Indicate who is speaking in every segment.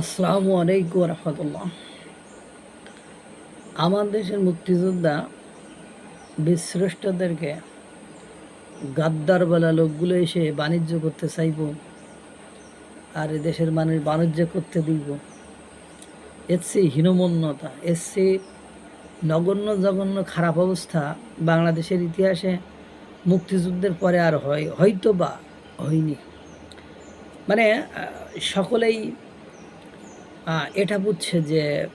Speaker 1: আসসালামু আলাইকুম রহমতুল্লাহ আমার দেশের মুক্তিযোদ্ধা বিশ্রেষ্ঠদেরকে গাদ্দার বলা লোকগুলো এসে বাণিজ্য করতে চাইব আর এ দেশের মানুষ বাণিজ্য করতে দিব। এর চেয়ে হীনমন্যতা এর চেয়ে নগণ্য জঘন্য খারাপ অবস্থা বাংলাদেশের ইতিহাসে মুক্তিযুদ্ধের পরে আর হয় হয়তো বা হয়নি। মানে সকলেই এটা বুঝছে যে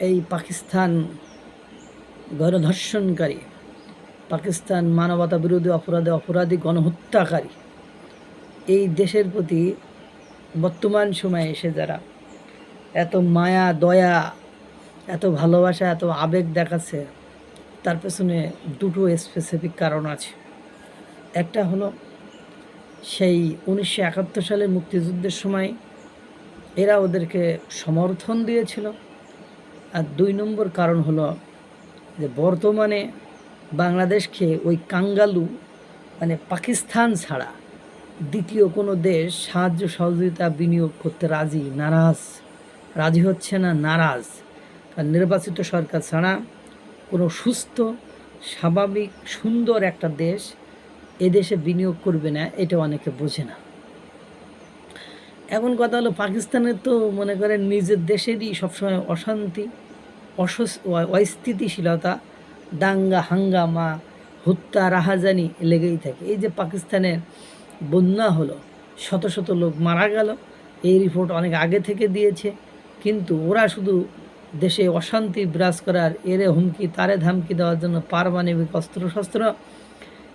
Speaker 1: এই পাকিস্তান গণধর্ষণকারী, পাকিস্তান মানবতা বিরোধী অপরাধে অপরাধী গণহত্যাকারী, এই দেশের প্রতি বর্তমান সময়ে এসে যারা এত মায়া, দয়া, এত ভালোবাসা, এত আবেগ দেখাচ্ছে, তার পেছনে দুটো স্পেসিফিক কারণ আছে। একটা হলো, সেই উনিশশো একাত্তর সালের মুক্তিযুদ্ধের সময় এরা ওদেরকে সমর্থন দিয়েছিল। আর দুই নম্বর কারণ হলো যে বর্তমানে বাংলাদেশকে ওই কাঙ্গালু মানে পাকিস্তান ছাড়া দ্বিতীয় কোনো দেশ সাহায্য সহযোগিতা বিনিয়োগ করতে রাজি, নারাজ। রাজি হচ্ছে না, নারাজ। কারণ নির্বাচিত সরকার ছাড়া কোনো সুস্থ, স্বাভাবিক, সুন্দর একটা দেশ এদেশে বিনিয়োগ করবে না, এটা অনেকে বোঝে না। এখন কথা হলো পাকিস্তানের তো মনে করেন নিজের দেশেরই সবসময় অশান্তি, অসস অস্থিতিশীলতা, দাঙ্গা, হাঙ্গামা, হত্যা, রাহাজানি লেগেই থাকে। এই যে পাকিস্তানের বন্যা হলো, শত শত লোক মারা গেল, এই রিপোর্ট অনেক আগে থেকে দিয়েছে, কিন্তু ওরা শুধু দেশে অশান্তি বিরাজ করার এরে হুমকি, তারে ধামকি দেওয়ার জন্য পারমাণবিক অস্ত্রশস্ত্র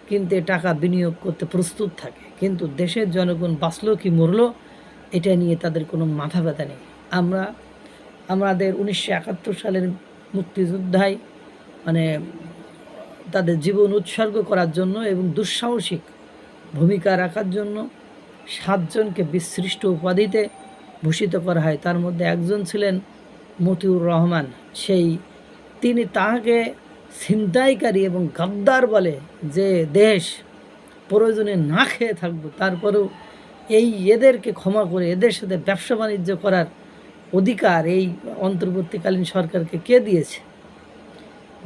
Speaker 1: কিনতে টাকা বিনিয়োগ করতে প্রস্তুত থাকে। কিন্তু দেশের জনগণ বাঁচলো কি মরলো এটা নিয়ে তাদের কোনো মাথা ব্যথা নেই। আমরা, আমাদের উনিশশো একাত্তর সালের মুক্তিযোদ্ধায় মানে তাদের জীবন উৎসর্গ করার জন্য এবং দুঃসাহসিক ভূমিকা রাখার জন্য সাতজনকে বিসৃষ্ট উপাধিতে ভূষিত করা হয়। তার মধ্যে একজন ছিলেন মতিউর রহমান। সেই তিনি তাহাকে ছিনতাইকারী এবং গাদ্দার বলে যে দেশ প্রয়োজনে না খেয়ে থাকব, তারপরেও এই এদেরকে ক্ষমা করে, এদের সাথে ব্যবসা বাণিজ্য করার অধিকার এই অন্তর্বর্তীকালীন সরকারকে কে দিয়েছে?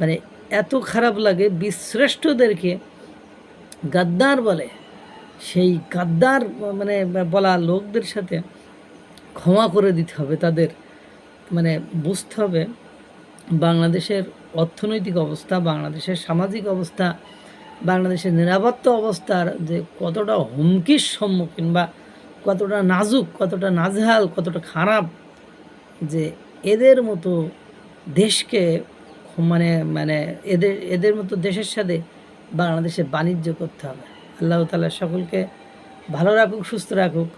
Speaker 1: মানে এত খারাপ লাগে বিশ্রেষ্ঠদেরকে গাদ্দার বলে, সেই গাদ্দার মানে বলা লোকদের সাথে ক্ষমা করে দিতে হবে, তাদের মানে বুঝতে হবে বাংলাদেশের অর্থনৈতিক অবস্থা, বাংলাদেশের সামাজিক অবস্থা বাংলাদেশের নিরাপত্তা অবস্থার যে কতটা হুমকির সম্মুখীন বা কতটা নাজুক, কতটা নাজহাল, কতটা খারাপ যে এদের মতো দেশকে মানে মানে এদের এদের মতো দেশের সাথে বাংলাদেশে বাণিজ্য করতে হবে। আল্লাহ তালা সকলকে ভালো রাখুক, সুস্থ রাখুক।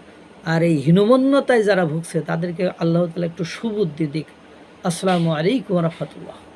Speaker 1: আর এই হীনমন্যতায় যারা ভুগছে, তাদেরকে আল্লাহ তালা একটু সুবুদ্ধি দিক। আসসালামু আলাইকুম রহমতুল্লাহ।